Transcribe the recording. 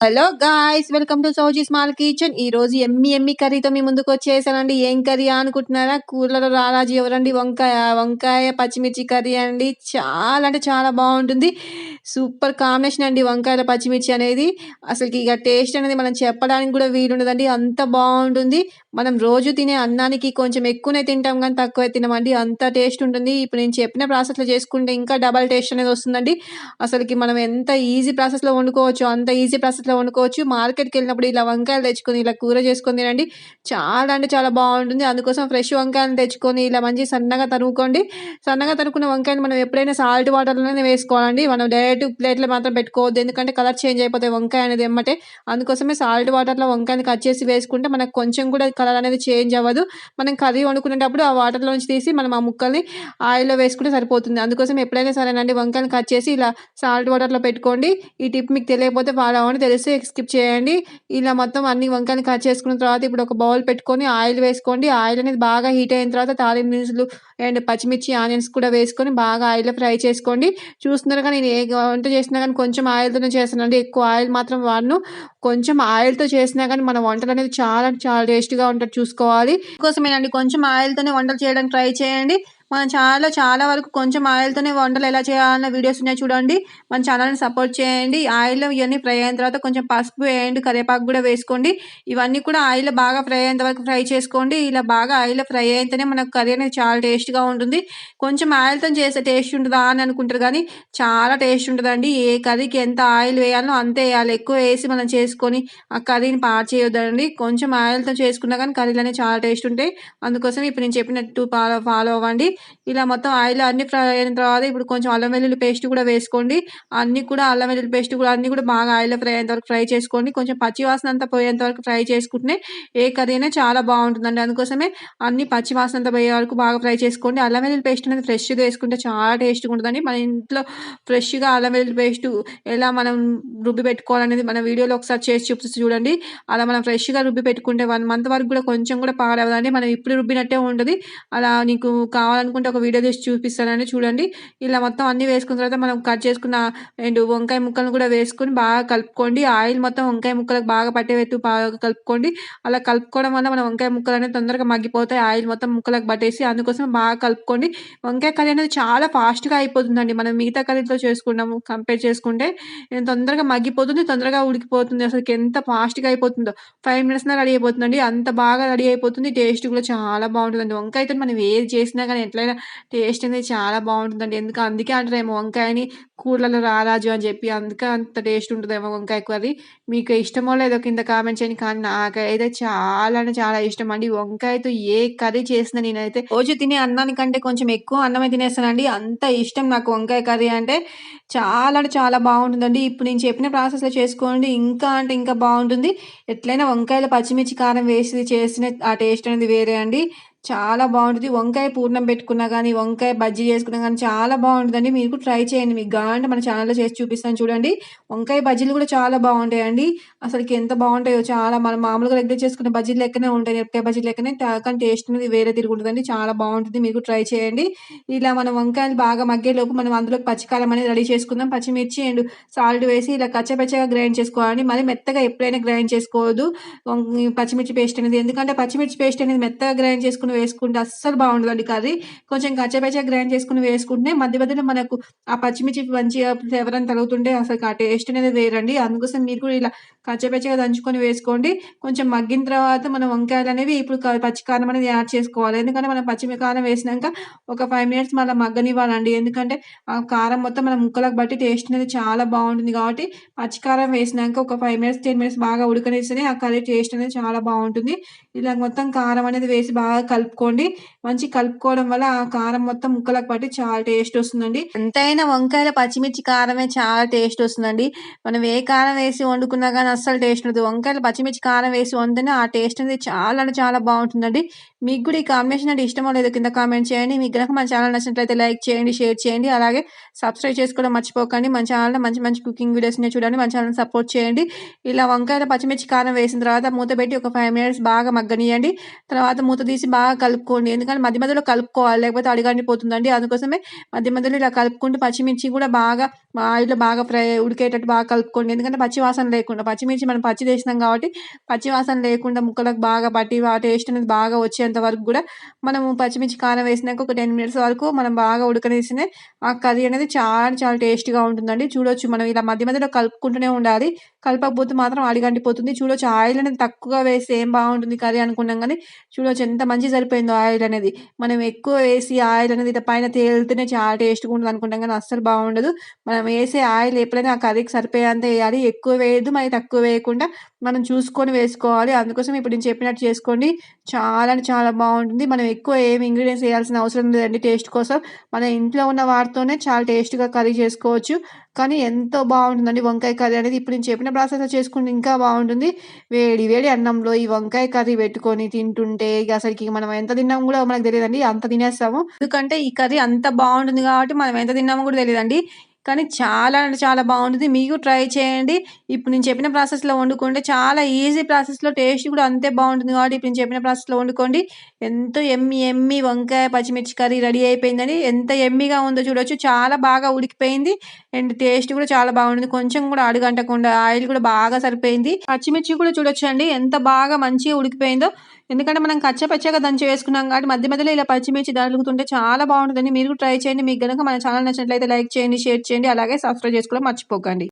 Hello guys welcome to Sowji small kitchen. ఈ రోజు ఎమ్మి ఎమ్మి కర్రీతో మీ ముందుకు వచ్చేసానండి. ఏం కర్రీ అనుకుంటున్నారా? కూరలో రారాజు ఎవరండి? వంకాయ వంకాయ పచ్చిమిర్చి కర్రీ అండి. చాలా అంటే చాలా బాగుంటుంది. సూపర్ కాంబినేషన్ అండి వంకాయల పచ్చిమిర్చి అనేది. అసలుకి ఇక టేస్ట్ అనేది మనం చెప్పడానికి కూడా వీలుండదండి. అంత బాగుంటుంది. మనం రోజు తినే అన్నానికి కొంచెం ఎక్కువనే తింటాం కానీ తక్కువ తినమండి. అంత టేస్ట్ ఉంటుంది. ఇప్పుడు నేను చెప్పిన ప్రాసెస్లో చేసుకుంటే ఇంకా డబల్ టేస్ట్ అనేది వస్తుందండి. అసలుకి మనం ఎంత ఈజీ ప్రాసెస్లో వండుకోవచ్చు అంత ఈజీ ప్రాసెస్లో వండుకోవచ్చు. మార్కెట్కి వెళ్ళినప్పుడు ఇలా వంకాయలు తెచ్చుకొని ఇలా కూర చేసుకొని తినండి. చాలా అంటే చాలా బాగుంటుంది. అందుకోసం ఫ్రెష్ వంకాయలు తెచ్చుకొని ఇలా మంచి సన్నగా తరుముకోండి. సన్నగా తరుకున్న వంకాయలు మనం ఎప్పుడైనా సాల్ట్ వాటర్లోనే వేసుకోవాలండి. మనం డైరెక్ట్ ప్లేట్లో మాత్రం పెట్టుకోవద్దు. ఎందుకంటే కలర్ చేంజ్ అయిపోతాయి వంకాయ అనేది ఎమ్మటే. అందుకోసమే సాల్ట్ వాటర్లో వంకాయని కట్ చేసి వేసుకుంటే మనకు కొంచెం కూడా కలర్ అనేది చేంజ్ అవ్వదు. మనం కర్రీ వండుకునేటప్పుడు ఆ వాటర్లో నుంచి తీసి మనం ఆ ముక్కల్ని ఆయిల్లో వేసుకుంటే సరిపోతుంది. అందుకోసం ఎప్పుడైనా సరేనండి వంకాయని కట్ చేసి ఇలా సాల్ట్ వాటర్లో పెట్టుకోండి. ఈ టిప్ మీకు తెలియకపోతే ఫాలో అవ్వండి. తెలిస్తే స్కిప్ చేయండి. ఇలా మొత్తం అన్ని వంకాయలు కట్ చేసుకున్న తర్వాత ఇప్పుడు ఒక బౌల్ పెట్టుకొని ఆయిల్ వేసుకోండి. ఆయిల్ అనేది బాగా హీట్ అయిన తర్వాత తాలింపు దినుసులు అండ్ పచ్చిమిర్చి ఆనియన్స్ కూడా వేసుకొని బాగా ఆయిల్లో ఫ్రై చేసుకోండి. చూస్తున్నారు కానీ నేను ఏ వంట చేసినా కానీ కొంచెం ఆయిల్తోనే చేస్తానండి ఎక్కువ ఆయిల్ మాత్రం వాడను. కొంచెం ఆయిల్తో చేసినా కానీ మన వంటలు అనేది చాలా చాలా టేస్ట్గా ఉంటుంది చూసుకోవాలి. కోసమేనండి కొంచెం ఆయిల్తోనే వంటలు చేయడానికి ట్రై చేయండి. మన ఛానల్లో చాలా వరకు కొంచెం ఆయిల్తోనే వంటలు ఎలా చేయాలన్న వీడియోస్ ఉన్నాయి చూడండి. మన ఛానల్ని సపోర్ట్ చేయండి. ఆయిల్లో ఇవన్నీ ఫ్రై అయిన తర్వాత కొంచెం పసుపు వేయండి కరివేపాకు కూడా వేసుకోండి. ఇవన్నీ కూడా ఆయిల్లో బాగా ఫ్రై అయ్యేంత వరకు ఫ్రై చేసుకోండి. ఇలా బాగా ఆయిల్లో ఫ్రై అయితేనే మనకు కర్రీ అనేది చాలా టేస్ట్గా ఉంటుంది. కొంచెం ఆయిల్తో చేస్తే టేస్ట్ ఉంటుందా అని అనుకుంటారు కానీ చాలా టేస్ట్ ఉంటుందండి. ఏ కర్రీకి ఎంత ఆయిల్ వేయాలో అంతే వేయాలి. ఎక్కువ వేసి మనం చేసుకొని ఆ కర్రీని పాడు చేయొద్దండి. కొంచెం ఆయిల్తో చేసుకున్నా కానీ కర్రీలు అనేవి చాలా టేస్ట్ ఉంటాయి. అందుకోసం ఇప్పుడు నేను చెప్పినట్టు ఫాలో ఫాలో అవ్వండి. ఇలా మొత్తం ఆయిల్ అన్ని ఫ్రై అయిన తర్వాత ఇప్పుడు కొంచెం అల్లం వెల్లుల్లి పేస్ట్ కూడా వేసుకోండి. అన్ని కూడా అల్లం వెల్లుల్లి పేస్ట్ కూడా అన్ని కూడా బాగా ఆయిల్లో ఫ్రై అయ్యేంత వరకు ఫ్రై చేసుకోండి. కొంచెం పచ్చి వాసన అంతా పోయేంత వరకు ఫ్రై చేసుకుంటే ఏ కర్రీ అయినా చాలా బాగుంటుందండి. అందుకోసమే అన్ని పచ్చి వాసన అంతా పోయే వరకు బాగా ఫ్రై చేసుకోండి. అల్లం వెల్లుల్లి పేస్ట్ అనేది ఫ్రెష్గా వేసుకుంటే చాలా టేస్ట్గా ఉంటుందండి. మన ఇంట్లో ఫ్రెష్గా అల్లం వెల్లుల్లి పేస్ట్ ఎలా మనం రుబ్బి పెట్టుకోవాలనేది మన వీడియోలో ఒకసారి చేసి చూపిస్తూ చూడండి. అలా మనం ఫ్రెష్గా రుబ్బి పెట్టుకుంటే వన్ మంత్ వరకు కూడా కొంచెం కూడా పాడవదండి. మనం ఇప్పుడు రుబ్బినట్టే ఉంటుంది. అలా నీకు కావాలని కావాలనుకుంటే ఒక వీడియో తీసి చూపిస్తానండి. చూడండి. ఇలా మొత్తం అన్నీ వేసుకున్న తర్వాత మనం కట్ చేసుకున్న అండ్ వంకాయ ముక్కలను కూడా వేసుకొని బాగా కలుపుకోండి. ఆయిల్ మొత్తం వంకాయ ముక్కలకు బాగా పట్టేట్టు బాగా కలుపుకోండి. అలా కలుపుకోవడం వల్ల మన వంకాయ ముక్కలు అనేది తొందరగా మగ్గిపోతాయి. ఆయిల్ మొత్తం ముక్కలకు పట్టేసి అందుకోసం బాగా కలుపుకోండి. వంకాయ కర్రీ అనేది చాలా ఫాస్ట్గా అయిపోతుందండి. మనం మిగతా కర్రీతో చేసుకున్నాము కంపేర్ చేసుకుంటే తొందరగా మగ్గిపోతుంది తొందరగా ఉడికిపోతుంది. అసలు ఎంత ఫాస్ట్గా అయిపోతుందో. ఫైవ్ మినిట్స్లో రెడీ అయిపోతుందండి. అంత బాగా రెడీ అయిపోతుంది. టేస్ట్ కూడా చాలా బాగుంటుందండి. వంకాయతో మనం ఏది చేసినా కానీ ఎట్లా ఎట్లయినా టేస్ట్ అనేది చాలా బాగుంటుందండి. ఎందుకు అందుకే అంటారేమో వంకాయని కూరలలో రారాజు అని చెప్పి అందుకే అంత టేస్ట్ ఉంటుందేమో వంకాయ కర్రీ మీకు ఇష్టమో లేదో కింద కామెంట్ చేయండి. కానీ నాకైతే చాలా అంటే చాలా ఇష్టం అండి. వంకాయతో ఏ కర్రీ చేసినా నేనైతే రోజు తినే అన్నానికంటే కొంచెం ఎక్కువ అన్నమే తినేస్తానండి. అంత ఇష్టం నాకు వంకాయ కర్రీ అంటే. చాలా అంటే చాలా బాగుంటుందండి. ఇప్పుడు నేను చెప్పిన ప్రాసెస్లో చేసుకోండి. ఇంకా అంటే ఇంకా బాగుంటుంది. ఎట్లయినా వంకాయలు పచ్చిమిర్చి కారం వేసి చేసిన ఆ టేస్ట్ అనేది వేరే అండి. చాలా బాగుంటుంది. వంకాయ పూర్ణం పెట్టుకున్నా కానీ వంకాయ బజ్జీ చేసుకున్నా కానీ చాలా బాగుంటుందండి. మీరు ట్రై చేయండి. మీకు కావాలంటే మన ఛానల్లో చేసి చూపిస్తాను చూడండి. వంకాయ బజ్జీలు కూడా చాలా బాగుంటాయండి. అసలుకి ఎంత బాగుంటాయో చాలా మనం మామూలుగా రెగ్యులర్ చేసుకున్న బజ్జీలు లెక్కనే ఉంటాయి. మిరపకాయ బజ్జీలు లెక్కనే కానీ టేస్ట్ అనేది వేరే తిరుగుతుందండి చాలా బాగుంటుంది. మీరు ట్రై చేయండి. ఇలా మనం వంకాయలు బాగా మగ్గేలోపు మనం అందులో పచ్చికారం అనేది రెడీ చేసుకుందాం. పచ్చిమిర్చి అండ్ సాల్ట్ వేసి ఇలా కచ్చపచ్చగా గ్రైండ్ చేసుకోవాలండి. మళ్ళీ మెత్తగా ఎప్పుడైనా గ్రైండ్ చేసుకోవద్దు. పచ్చిమిర్చి పేస్ట్ అనేది ఎందుకంటే పచ్చిమిర్చి పేస్ట్ అనేది మెత్తగా గ్రైండ్ చేసుకుని వేసుకుంటే అస్సలు బాగుండదండి కర్రీ. కొంచెం కచ్చపచ్చగా గ్రైండ్ చేసుకుని వేసుకుంటే మధ్య మధ్యలో మనకు ఆ పచ్చిమిర్చి మంచిగా ఫ్లేవర్ అని తగులుతుంటే అసలు ఆ టేస్ట్ అనేది వేరండి. అందుకోసం మీరు కూడా ఇలా కచ్చపచ్చగా దంచుకొని వేసుకోండి. కొంచెం మగ్గిన తర్వాత మనం వంకాయలు అనేవి ఇప్పుడు పచ్చికారం అనేది యాడ్ చేసుకోవాలి. ఎందుకంటే మనం పచ్చిమికారం వేసినాక ఒక ఫైవ్ మినిట్స్ మళ్ళీ మగ్గనివ్వాలండి. ఎందుకంటే ఆ కారం మొత్తం మన ముక్కలకు బట్టి టేస్ట్ అనేది చాలా బాగుంటుంది కాబట్టి పచ్చికారం వేసినాక ఒక ఫైవ్ మినిట్స్ టెన్ మినిట్స్ బాగా ఉడకనేస్తేనే ఆ కర్రీ టేస్ట్ అనేది చాలా బాగుంటుంది. ఇలా మొత్తం కారం అనేది వేసి బాగా కలుపుకోండి. మంచి కలుపుకోవడం వల్ల ఆ కారం మొత్తం ముక్కలకు పట్టి చాలా టేస్ట్ వస్తుందండి. ఎంతైనా వంకాయల పచ్చిమిర్చి కారమే చాలా టేస్ట్ వస్తుందండి. మనం ఏ కారం వేసి వండుకున్నా కానీ అస్సలు టేస్ట్ ఉండదు. వంకాయలు పచ్చిమిర్చి కారం వేసి వండితేనే ఆ టేస్ట్ అనేది చాలా అంటే చాలా బాగుంటుందండి. మీకు కూడా ఈ కాంబినేషన్ అంటే ఇష్టమో లేదో కింద కామెంట్ చేయండి. మీకు కనుక మన ఛానల్ నచ్చినట్లయితే లైక్ చేయండి షేర్ చేయండి. అలాగే సబ్స్క్రైబ్ చేసుకోవడం మర్చిపోకండి. మన ఛానల్లో మంచి మంచి కుకింగ్ వీడియోస్ చూడండి. మన ఛానల్ సపోర్ట్ చేయండి. ఇలా వంకాయల పచ్చిమిర్చి కారం వేసిన తర్వాత మూత పెట్టి ఒక ఫైవ్ మినిట్స్ బాగా మగ్గనియండి. తర్వాత మూత తీసి బాగా బాగా కలుపుకోండి. ఎందుకంటే మధ్య మధ్యలో కలుపుకోవాలి. లేకపోతే అడుగంటిపోతుందండి. అందుకోసమే మధ్య మధ్యలో ఇలా కలుపుకుంటూ పచ్చిమిర్చి కూడా బాగా ఆయిల్‌లో బాగా ఫ్రై ఉడికేటట్టు బాగా కలుపుకోండి. ఎందుకంటే పచ్చివాసన లేకుండా పచ్చిమిర్చి మనం పచ్చి చేసినాం కాబట్టి పచ్చివాసన లేకుండా ముక్కలకు బాగా పట్టి ఆ టేస్ట్ అనేది బాగా వచ్చేంత వరకు కూడా మనము పచ్చిమిర్చి కారం వేసినాక ఒక 10 మినిట్స్ వరకు మనం బాగా ఉడకనిస్తేనే ఆ కర్రీ అనేది చాలా చాలా టేస్టీగా ఉంటుందండి. చూడొచ్చు మనం ఇలా మధ్య మధ్యలో కలుపుకుంటూనే ఉండాలి. కలపకపోతే మాత్రం అడుగంటిపోతుంది. చూడొచ్చు ఆయిల్ అనేది తక్కువగా వేస్తే ఏం బాగుంటుంది కర్రీ అనుకున్నాం కానీ చూడొచ్చు ఎంత మంచి సరిపోయిందో ఆయిల్ అనేది. మనం ఎక్కువ వేసి ఆయిల్ అనేది ఇట్లా పైన తేలితేనే చాలా టేస్ట్‌గా ఉంటుంది అనుకుంటాం కానీ అస్సలు బాగుండదు. మనం వేసే ఆయిల్ ఎప్పుడైనా ఆ కర్రీకి సరిపోయేంత వేయాలి. ఎక్కువ వేయద్దు మరి తక్కువ వేయకుండా మనం చూసుకొని వేసుకోవాలి. అందుకోసం ఇప్పుడు నేను చెప్పినట్టు చేసుకోండి. చాలా అంటే చాలా బాగుంటుంది. మనం ఎక్కువ ఏమి ఇంగ్రీడియెంట్స్ వేయాల్సిన అవసరం లేదండి టేస్ట్ కోసం. మన ఇంట్లో ఉన్న వాటితోనే చాలా టేస్ట్‌గా కర్రీ చేసుకోవచ్చు. కానీ ఎంతో బాగుంటుందండి వంకాయ కర్రీ అనేది. ఇప్పుడు నేను చెప్పిన ప్రాసెస్‌లో చేసుకుంటే ఇంకా బాగుంటుంది. వేడి వేడి అన్నంలో ఈ వంకాయ కర్రీ పెట్టుకొని తింటుంటే ఇక అసలుకి మనం ఎంత తిన్నాము కూడా మనకు తెలియదండి అంత తినేస్తాము. ఎందుకంటే ఈ కర్రీ అంత బాగుంటుంది కాబట్టి మనం ఎంత తిన్నామో కూడా తెలియదండి కానీ చాలా అంటే చాలా బాగుంటుంది. మీకు ట్రై చేయండి. ఇప్పుడు నేను చెప్పిన ప్రాసెస్‌లో వండుకుంటే చాలా ఈజీ ప్రాసెస్‌లో టేస్ట్ కూడా అంతే బాగుంటుంది కాబట్టి ఇప్పుడు నేను చెప్పిన ప్రాసెస్‌లో వండుకోండి. ఎంతో ఎమ్మి ఎమ్మి వంకాయ పచ్చిమిర్చి కర్రీ రెడీ అయిపోయిందండి. ఎంత ఎమ్మిగా ఉందో చూడొచ్చు. చాలా బాగా ఉడికిపోయింది. అండ్ టేస్ట్ కూడా చాలా బాగుంటుంది. కొంచెం కూడా అడుగంటకుండా ఆయిల్ కూడా బాగా సరిపోయింది. పచ్చిమిర్చి కూడా చూడొచ్చండి ఎంత బాగా మంచిగా ఉడికిపోయిందో. ఎందుకంటే మనం కచ్చపచ్చగా దంచి వేసుకున్నాం కాబట్టి మధ్య మధ్యలో ఇలా పచ్చిమిర్చి దలుగుతుంటే చాలా బాగుంటుందండి. మీరు ట్రై చేయండి. మీకు గనుక మన ఛానల్ నచ్చినట్లయితే లైక్ చేయండి, షేర్ చేయండి. అలాగే సబ్స్క్రైబ్ చేసుకోవడం మర్చిపోకండి.